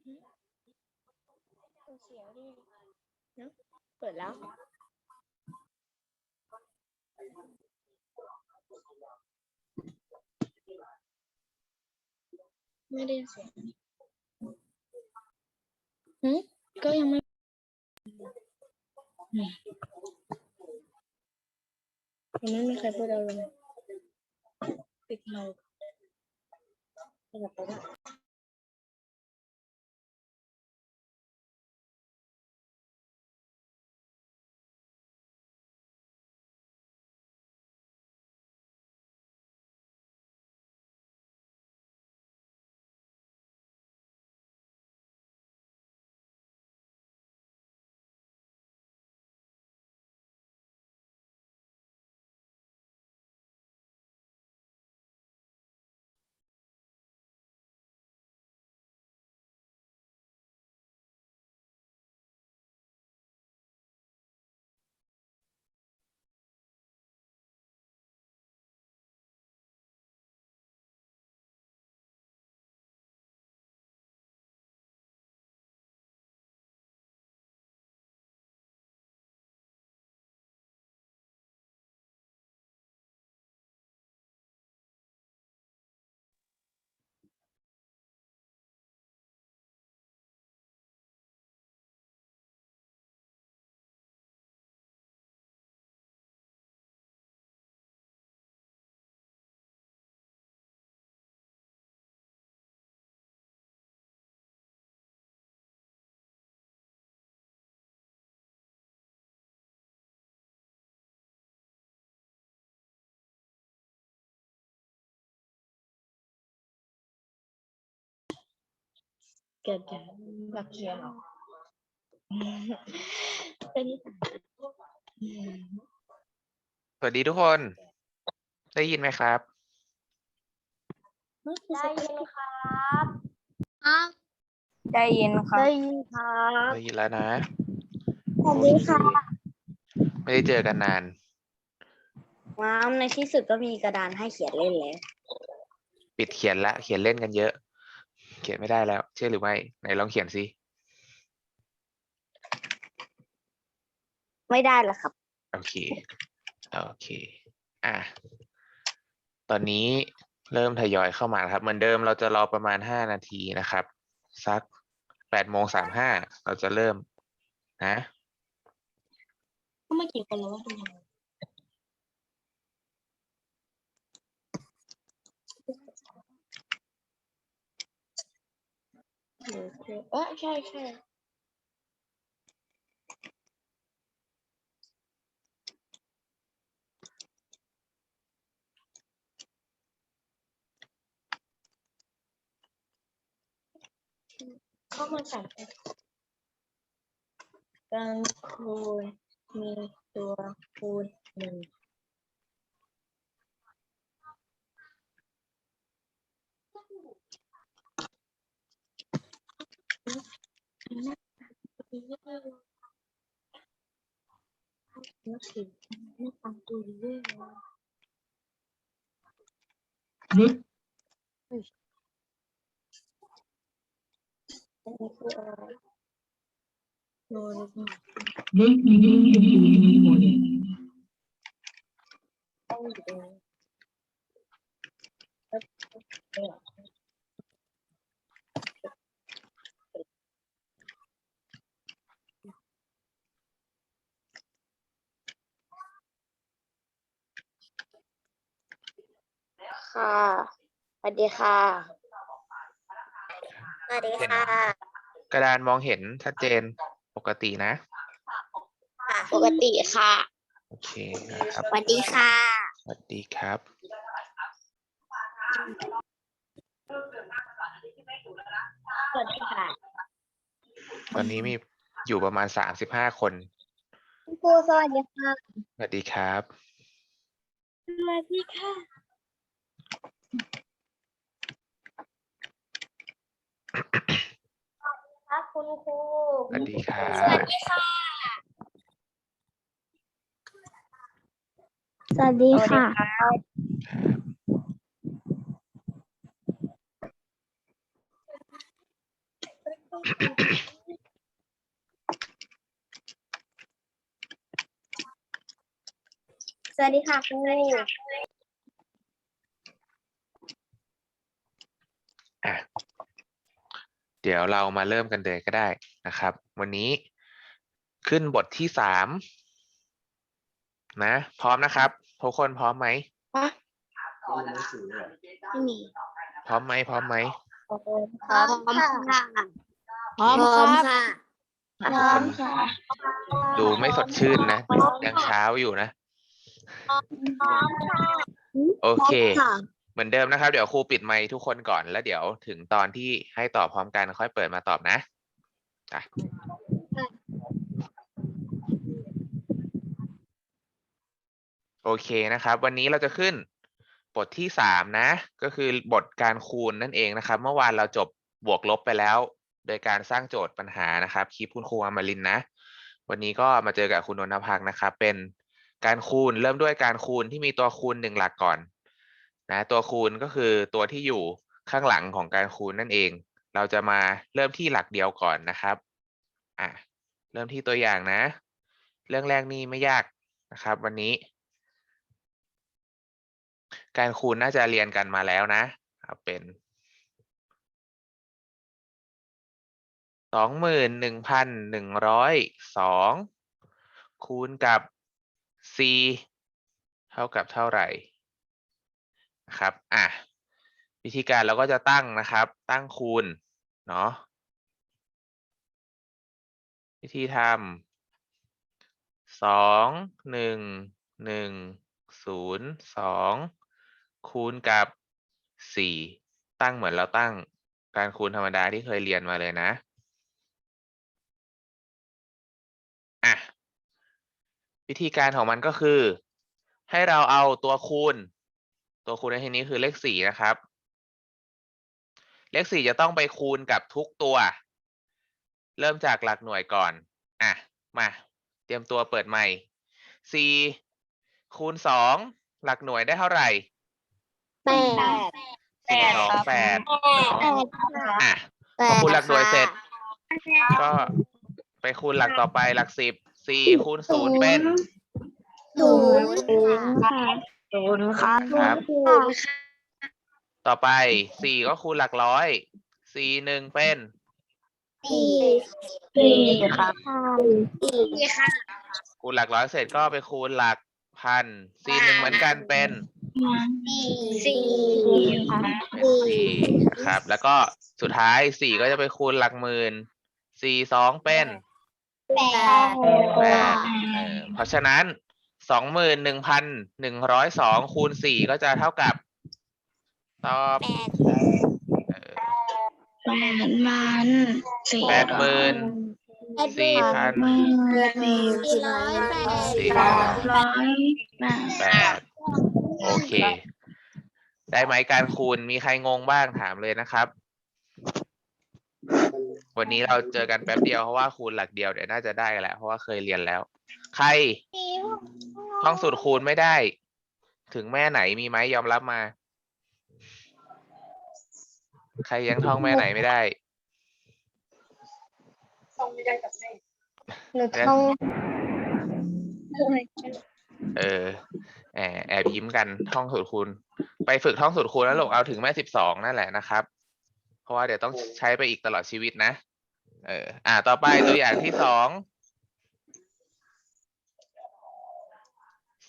เสียงดิเนะเปิดแล้ว ไม่ได้เสียงหืมก็ยังไม่ยังไม่มีใครพูดอะไรเลยปิดไมค์สลับไป ละเกิดจากหลักเขียนเหรอเป็นนิสัยอืมสวัสดีทุกคน ได้ยินไหมครับ ได้ยินครับได้ยินค่ะได้ยินครับได้ยินแล้วนะสวัสดีค่ะไม่ได้เจอกันนาน ว้าวในที่สุดก็มีกระดานให้เขียนเล่นแล้ว ปิดเขียนละ เขียนเล่นกันเยอะ เขียนไม่ได้แล้ว เชื่อหรือไม่ไหนลองเขียนสิไม่ได้ละครับ โอเคโอเค อะตอนนี้เริ่มทยอยเข้ามาแล้วครับเหมือนเดิมเราจะรอประมาณห้านาทีนะครับ สักแปดโมงสามห้าเราจะเริ่มนะ ก็ไม่กี่คนแล้วว่าทำไมเออเออใช่ใช่เข้ามาใส่การคูณมีตัวคูณหนึ่ง ไม่สิไม่ฟังตัวเรื่องอันนี้คืออะไรโน้ตต้องอยู่ตรงนี้แล้วเนี่ย ค่ะ สวัสดีค่ะ สวัสดีค่ะ กระดานมองเห็นชัดเจนปกตินะ ปกติค่ะ โอเคนะครับสวัสดีค่ะ สวัสดีครับ สวัสดีค่ะ ตอนนี้มีอยู่ประมาณสามสิบห้าคนคุณครูสวัสดีค่ะ สวัสดีครับ สวัสดีค่ะ ครับคุณครูสวัสดีค่ะสวัสดีค่ะ สวัสดีค่ะ สวัสดีค่ะคุณครู เดี๋ยวเรามาเริ่มกันเลยก็ได้นะครับ วันนี้ขึ้นบทที่สามนะ พร้อมนะครับทุกคนพร้อมไหมไม่มีพร้อมไหมพร้อมไหมพร้อมค่ะพร้อมค่ะพร้อมค่ะ ดูไม่สดชื่นนะยังเช้าอยู่นะ โอเค เหมือนเดิมนะครับ เดี๋ยวครูปิดไมค์ทุกคนก่อนแล้วเดี๋ยวถึงตอนที่ให้ตอบพร้อมกันค่อยเปิดมาตอบนะอะโอเคนะครับ วันนี้เราจะขึ้นบทที่สามนะ ก็คือบทการคูณนั่นเองนะครับ เมื่อวานเราจบบวกลบไปแล้ว โดยการสร้างโจทย์ปัญหานะครับคลิปคุณครูอมรินนะ วันนี้ก็มาเจอกับคุณนนทพักนะครับ เป็นการคูณเริ่มด้วยการคูณที่มีตัวคูณหนึ่งหลักก่อน นะตัวคูณก็คือตัวที่อยู่ข้างหลังของการคูณนั่นเอง เราจะมาเริ่มที่หลักเดียวก่อนนะครับอะเริ่มที่ตัวอย่างนะ เรื่องแรกนี่ไม่ยากนะครับ วันนี้ การคูณน่าจะเรียนกันมาแล้วนะเอาเป็นสองหมื่นหนึ่งพันหนึ่งร้อยสองคูณกับ c เท่ากับเท่าไหร่ นะครับอะวิธีการเราก็จะตั้งนะครับ ตั้งคูณเนาะวิธีทำสองหนึ่งหนึ่งศูนย์สองคูณกับสี่ตั้งเหมือนเราตั้งการคูณธรรมดาที่เคยเรียนมาเลยนะอะวิธีการของมันก็คือ ให้เราเอาตัวคูณ ตัวคูณในที่นี้คือเลขสี่นะครับ เลขสี่จะต้องไปคูณกับทุกตัว เริ่มจากหลักหน่วยก่อน อะ มา เตรียมตัวเปิดใหม่สี่คูณสองหลักหน่วยได้เท่าไหร่แปดสี่สองแปดอะพอคูณหลักหน่วยเสร็จ ก็ไปคูณหลักต่อไปหลักสิบสี่คูณศูนย์เป็นศูนย์ค่ะ ศูนย์ครับครับต่อไปสี่ก็คูณหลักร้อยสี่หนึ่งเป็นสี่สี่ครับสี่ค่ะคูณหลักร้อยเสร็จก็ไปคูณหลักพันสี่หนึ่งเหมือนกันเป็นสี่ค่ะสี่นะครับ แล้วก็สุดท้ายสี่ก็จะไปคูณหลักหมื่นสี่สองเป็นแปดแปดเออเพราะฉะนั้น สองหมื่นหนึ่งพันหนึ่งร้อยสองคูณสี่ก็จะเท่ากับ ตอบแปดเออแปดมันสี่แปดหมื่นสี่พันสี่ร้อยแปดสี่แปดร้อยแปดแปดโอเค ได้ไหมการคูณมีใครงงบ้างถามเลยนะครับ วันนี้เราเจอกันแป๊บเดียวเพราะว่าคูณหลักเดียวเดี๋ยวน่าจะได้กันแล้วเพราะว่าเคยเรียนแล้ว ใครท่องสูตรคูณไม่ได้ ถึงแม่ไหนมีไหมยอมรับมา ใครยังท่องแม่ไหนไม่ได้หนูท่องเออแอบแอบยิ้มกันท่องสูตรคูณ ไปฝึกท่องสูตรคูณแล้วลงเอาถึงแม่สิบสองนั่นแหละนะครับเพ ราะว่าเดี๋ยวต้องใช้ไปอีกตลอดชีวิตนะ เออ อ่า ต่อไปตัวอย่างที่สอง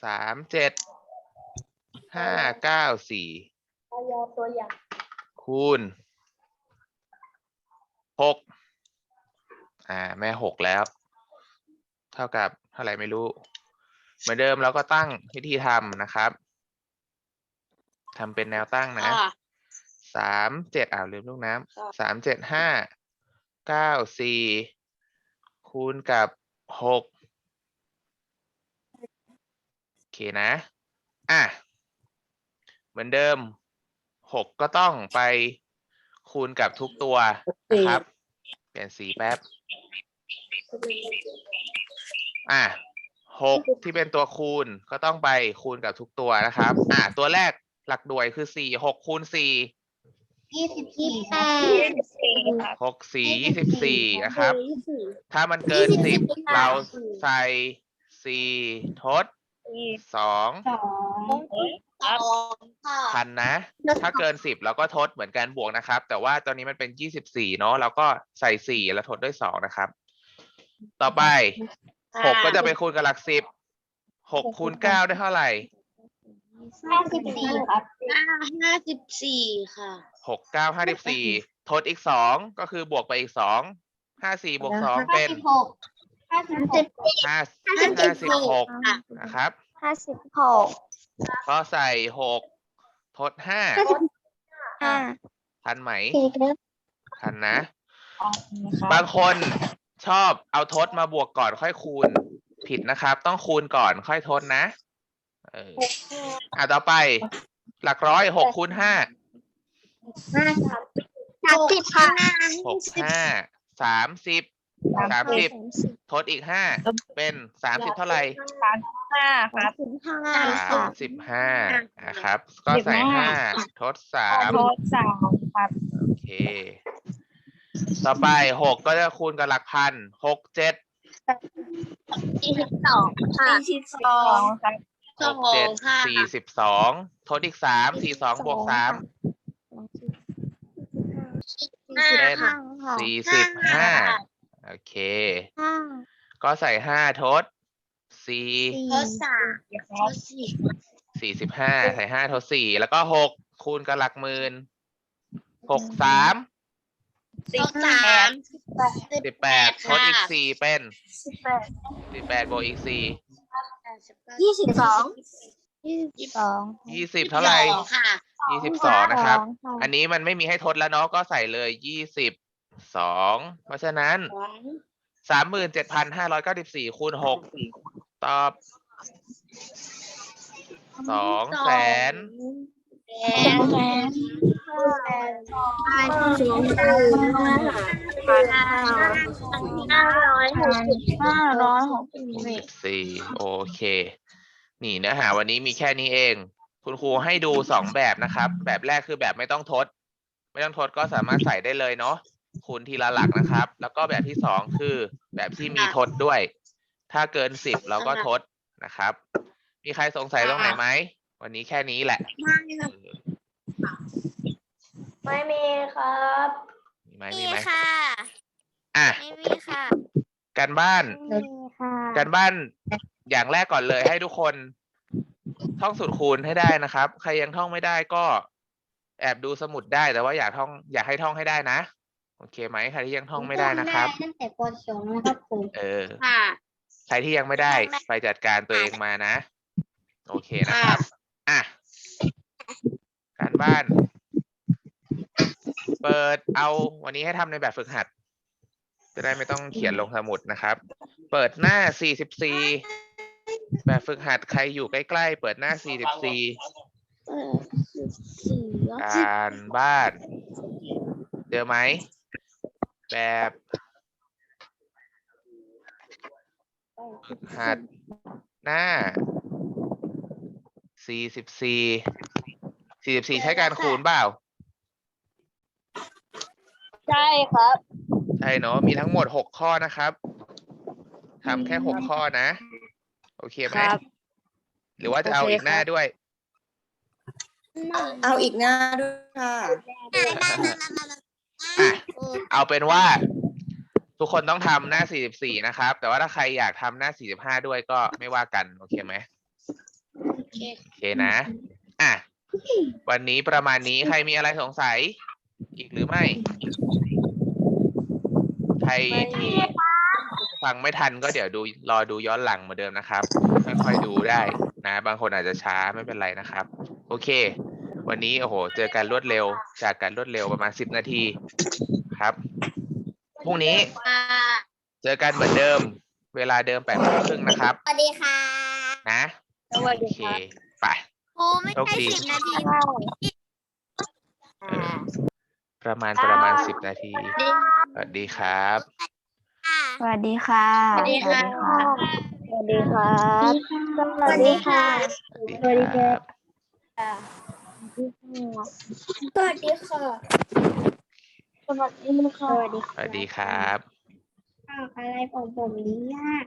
สามเจ็ด ห้าเก้าสี่ตัวอย่างคูณหก อ่า แม่หกแล้ว เท่ากับเท่าไหร่ไม่รู้ เหมือนเดิมเราก็ตั้งวิธีทำนะครับ ทำเป็นแนวตั้งนะ สามเจ็ดอ่าวลืมลูกน้ำสามเจ็ดห้าเก้าสี่คูณกับหกโอเคนะ อะ เหมือนเดิมหกก็ต้องไปคูณกับทุกตัวนะครับ เปลี่ยนสีแป๊บ อะหกที่เป็นตัวคูณก็ต้องไปคูณกับทุกตัวนะครับ อะตัวแรกหลักหน่วยคือสี่หกคูณสี่ ยี่สิบสี่แปด หกสี่ยี่สิบสี่นะครับ ถ้ามันเกินยี่สิสิบบค่ะเราใส่สี่ทดสี่สองสองครับค่ะพันนะ ถ้าเกินสิบเราก็ทดเหมือนกันบวกนะครับ แต่ว่าตอนนี้มันเป็นยี่สิบสี่เนาะเราก็ใส่สี่แล้วทดด้วยสองนะครับ ต่อไปหกก็จะไปคูณกับหลักสิบหกคูณเก้าได้เท่าไหร่ ห้าสิบสี่ครับห้าสิบสี่ค่ะ หกเก้าห้าสิบสี่ทดอีกสองก็คือบวกไปอีกสองห้าสี่บวกสองเป็นหกห้าสิบหกห้าห้าห้าสิสิบบหหกกค่ะนะครับห้าสิบหกก็ใส่หกทดห้าห้าทันไหมสี่ครับทันนะ บางคนชอบเอาทดมาบวกก่อนค่อยคูณ ผิดนะครับ ต้องคูณก่อนค่อยทดนะเออ อะต่อไป หลักร้อยหกคูณห้าห้าสามสิบค่ะหกห้าสามสิบสามสิบทดอีกห้าเป็นสามสิบเท่าไหร่สามห้าครับห้าสามสิบห้านะครับ ก็ใส่สิบห้าห้าทดสามโทษสามครับโอเค ต่อไปหกก็จะคูณกับหลักพันหกเจ็ดสี่สิบสองค่ะสี่สิบสองครับ หกเจ็ดสี่สิบสองทดอีกสามสี่สองบวกสามห้าเป็นค่ะสี่สิบห้าโอเคห้าก็ใส่ห้าทดสี่ทดสามคทรับดสี่สี่สิบห้าใส่ห้าทดสี่แล้วก็หกคูณกับหลักหมื่นหกสามทดสามสิบแปดทดอีกสี่เป็นสิบแปดสิบแปดบวกอีกสี่ ยี่สิบสองยี่สิบสองยี่สิบเท่าไหร่ค่ะยี่สิบสองนะครับ อันนี้มันไม่มีให้ทดแล้วเนาะก็ใส่เลยยี่สิบสองเพราะฉะนั้นสามหมื่นเจ็ดพันห้าร้อยเก้าสิบสี่คูณหกตอบสองแสนสองแสน ห้าสิบห้าร้อยหกสิบห้าร้อยหกสิบหกสิบสี่โอเค นี่เนื้อหาวันนี้มีแค่นี้เอง คุณครูให้ดูสองแบบนะครับ แบบแรกคือแบบไม่ต้องทด ไม่ต้องทดก็สามารถใส่ได้เลยเนาะคูณทีละหลักนะครับ แล้วก็แบบที่สองคือแบบที่มีทดด้วย ถ้าเกินสิบเราก็ทดนะครับ มีใครสงสัยตรงไหนไหม วันนี้แค่นี้แหละ ไม่มีครับมีไหมมีนี่ไหมค่ะ อะ ไม่มีค่ะการบ้าน ไม่มีค่ะการบ้านอย่างแรกก่อนเลยให้ทุกคน ท่องสูตรคูณให้ได้นะครับ ใครยังท่องไม่ได้ก็ แอบดูสมุดได้แต่ว่าอยากท่อง อยากให้ท่องให้ได้นะ โอเคไหมใครที่ยังท่องไม่ได้นะครับ ตั้งแต่ปสองนะครับผมเออ ค่ะ ใครที่ยังไม่ได้ไปจัดการตัวเองมานะ โอเคนะครับ อะ การบ้าน เปิดเอาวันนี้ให้ทำในแบบฝึกหัด จะได้ไม่ต้องเขียนลงสมุดนะครับ เปิดหน้า 44 แบบฝึกหัดใครอยู่ใกล้ๆ เปิดหน้า 44สี่การบ้านเจอไหม แบบฝึกหัดหน้า 44 44 ใช้การคูณเปล่า ใช่ครับ ใช่เนาะมีทั้งหมด6ข้อนะครับทำแค่6ข้อนะ โอเคไหมครับ หรือว่าจะเอาโอเคอีกหน้าครับด้วย เอาอีกหน้าด้วยค่ะ อะเอาเป็นว่า ทุกคนต้องทำหน้า 44 นะครับ แต่ว่าถ้าใครอยากทำหน้า 45 ด้วยก็ไม่ว่ากัน โอเคไหมโอเคโอเคนะ อะ วันนี้ประมาณนี้ใครมีอะไรสงสัย อีกหรือไม่ ใครที่ฟังไม่ทันก็เดี๋ยวดูรอดูย้อนหลังเหมือนเดิมนะครับค่อยๆดูได้นะ บางคนอาจจะช้าไม่เป็นไรนะครับ โอเค วันนี้โอ้โห เจอกันรวดเร็ว จากกันรวดเร็วประมาณสิบนาทีครับพรุ่งนี้ค่ะเจอกันเหมือนเดิม เวลาเดิมแปดโมงครึ่งนะครับ สวัสดีค่ะนะสวัสโอดีเคครับไปครูไม่โชคใช่ดีสิบนาทีเออ ประมาณประมาณสิบนาที สวัสดีครับค่ะสวัสดีค่ะ สวัสดีค่ะ สวัสดีครับ สวัสดีค่ะ สวัสดีครับ สวัสดีค่ะ สวัสดีค่ะ สวัสดีสวัสดีครับ อะไรของผมนี้ยาก